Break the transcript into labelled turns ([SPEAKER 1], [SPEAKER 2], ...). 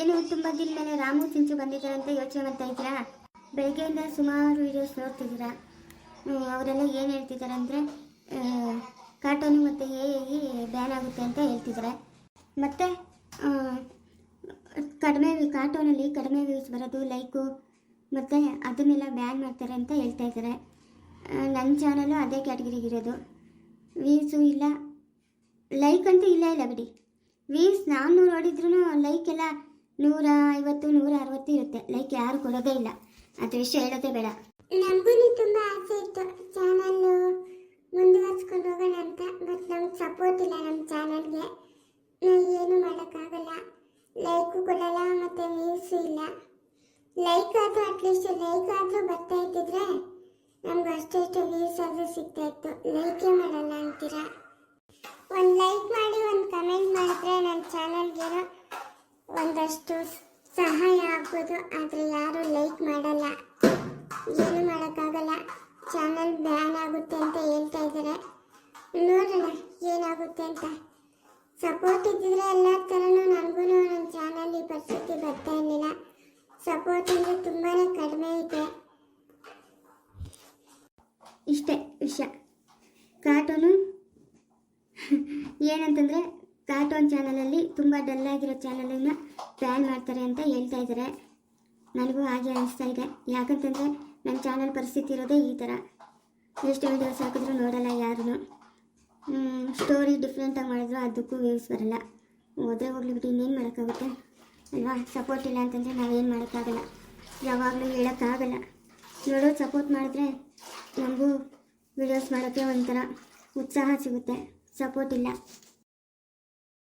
[SPEAKER 1] ಏನು ತುಂಬ ದಿನ ಮೇಲೆ ರಾಮು ತಿಂಚು ಬಂದಿದ್ದಾರೆ ಅಂತ ಯೋಚನೆ ಮಾಡ್ತಾ ಇದ್ದೀರಾ? ಬೆಳಗ್ಗೆಯಿಂದ ಸುಮಾರು ವೀಡಿಯೋಸ್ ನೋಡ್ತಿದ್ದೀರಾ ಅವರೆಲ್ಲ ಏನು ಹೇಳ್ತಿದ್ದಾರೆ ಅಂದರೆ ಕಾರ್ಟೂನು ಮತ್ತು ಹೇಗೆ ಬ್ಯಾನ್ ಆಗುತ್ತೆ ಅಂತ ಹೇಳ್ತಿದ್ದಾರೆ. ಮತ್ತು ಕಡಿಮೆ ಕಾರ್ಟೂನಲ್ಲಿ ಕಡಿಮೆ ವ್ಯೂಸ್ ಬರೋದು ಲೈಕು ಮತ್ತು ಅದನ್ನೆಲ್ಲ ಬ್ಯಾನ್ ಮಾಡ್ತಾರೆ ಅಂತ ಹೇಳ್ತಾ ಇದ್ದಾರೆ. ನನ್ನ ಚಾನಲು ಅದೇ ಕ್ಯಾಟಗರಿಗಿರೋದು ವ್ಯೂಸು ಇಲ್ಲ. ಲೈಕ್ ಅಂತೂ ಇಲ್ಲ ಇಲ್ಲ ಬಿಡಿ. ವೀಸ್ ನಾನ್ನೂರು ಹೊಡಿದ್ರೂ ಲೈಕ್ ಎಲ್ಲ ನೂರ ಐವತ್ತು ನೂರ ಅರವತ್ತು ಇರುತ್ತೆ. ಲೈಕ್ ಯಾರು ಕೊಡೋದೇ ಇಲ್ಲ. ಅದು ವಿಷಯ ಹೇಳೋದೇ ಬೇಡ.
[SPEAKER 2] ನಮಗೂ ತುಂಬ ಆಸೆ ಇತ್ತು. ಚಾನಲ್ಲು ಮುಂದುವರ್ಸ್ಕೊಂಡು ಹೋಗೋಣ ಅಂತ. ಬಟ್ ನಮ್ಗೆ ಸಪೋರ್ಟ್ ಇಲ್ಲ ನಮ್ಮ ಚಾನಲ್ಗೆ ನಾವು ಏನು ಮಾಡೋಕ್ಕಾಗಲ್ಲ. ಲೈಕು ಕೊಡಲ್ಲ ಮತ್ತು ವ್ಯೂಸು ಇಲ್ಲ. ಲೈಕ್ ಆದರೂ ಅಟ್ಲೀಸ್ಟ್ ಲೈಕ್ ಆದರೂ ಬರ್ತಾ ಇದ್ದಿದ್ರೆ ನಮ್ಗೆ ಅಷ್ಟೆಷ್ಟು ವ್ಯೂಸ್ ಆದರೂ ಸಿಗ್ತಾ ಇತ್ತು. ಲೈಕೇ ಮಾಡಲ್ಲ ಅಂತೀರಾ? ಒಂದಷ್ಟು ಸಹಾಯ ಆಗ್ಬೋದು, ಆದರೆ ಯಾರೂ ಲೈಕ್ ಮಾಡಲ್ಲ. ಏನು ಮಾಡೋಕ್ಕಾಗಲ್ಲ. ಚಾನಲ್ ಬ್ಯಾನ್ ಆಗುತ್ತೆ ಅಂತ ಹೇಳ್ತಾ ಇದ್ದಾರೆ. ನೋಡೋಣ ಏನಾಗುತ್ತೆ ಅಂತ. ಸಪೋರ್ಟ್ ಇದ್ದಿದ್ರೆ ಎಲ್ಲ ಥರನೂ ನನಗೂ ನನ್ನ ಚಾನಲ್ ಈ ಪರಿಸ್ಥಿತಿ ಬರ್ತಾ ಇರಲಿಲ್ಲ. ಸಪೋರ್ಟ್ ಅಂದರೆ ತುಂಬಾ ಕಡಿಮೆ ಇದೆ
[SPEAKER 1] ಇಷ್ಟೇ ವಿಷಯ. ಕಾರ್ಟೂನು ಏನಂತಂದರೆ ಕಾರ್ಟೂನ್ ಚಾನಲಲ್ಲಿ ತುಂಬ ಡಲ್ ಆಗಿರೋ ಚಾನಲನ್ನು ಬ್ಯಾನ್ ಮಾಡ್ತಾರೆ ಅಂತ ಹೇಳ್ತಾ ಇದ್ದಾರೆ ನನಗೂ ಹಾಗೆ ಅನಿಸ್ತಾ ಇದೆ. ಯಾಕಂತಂದರೆ ನನ್ನ ಚಾನಲ್ ಪರಿಸ್ಥಿತಿ ಇರೋದೇ ಈ ಥರ ಎಷ್ಟು ವೀಡಿಯೋಸ್ ಹಾಕಿದ್ರು ನೋಡಲ್ಲ ಯಾರೂ ಸ್ಟೋರಿ ಡಿಫ್ರೆಂಟಾಗಿ ಮಾಡಿದ್ರು ಅದಕ್ಕೂ ವ್ಯೂಸ್ ಬರಲ್ಲ. ಹೋದ್ರೆ ಹೋಗ್ಲಿ ಬಿಟ್ಟು ಇನ್ನೇನು ಮಾಡೋಕ್ಕಾಗುತ್ತೆ? ಅಲ್ವಾ? ಸಪೋರ್ಟ್ ಇಲ್ಲ ಅಂತಂದರೆ ನಾವೇನು ಮಾಡೋಕ್ಕಾಗಲ್ಲ. ಯಾವಾಗಲೂ ಹೇಳೋಕ್ಕಾಗಲ್ಲ. ನೋಡೋದು ಸಪೋರ್ಟ್ ಮಾಡಿದ್ರೆ ನಮಗೂ ವಿಡಿಯೋಸ್ ಮಾಡೋಕ್ಕೆ ಒಂಥರ ಉತ್ಸಾಹ ಸಿಗುತ್ತೆ. ಸಪೋರ್ಟ್ ಇಲ್ಲ.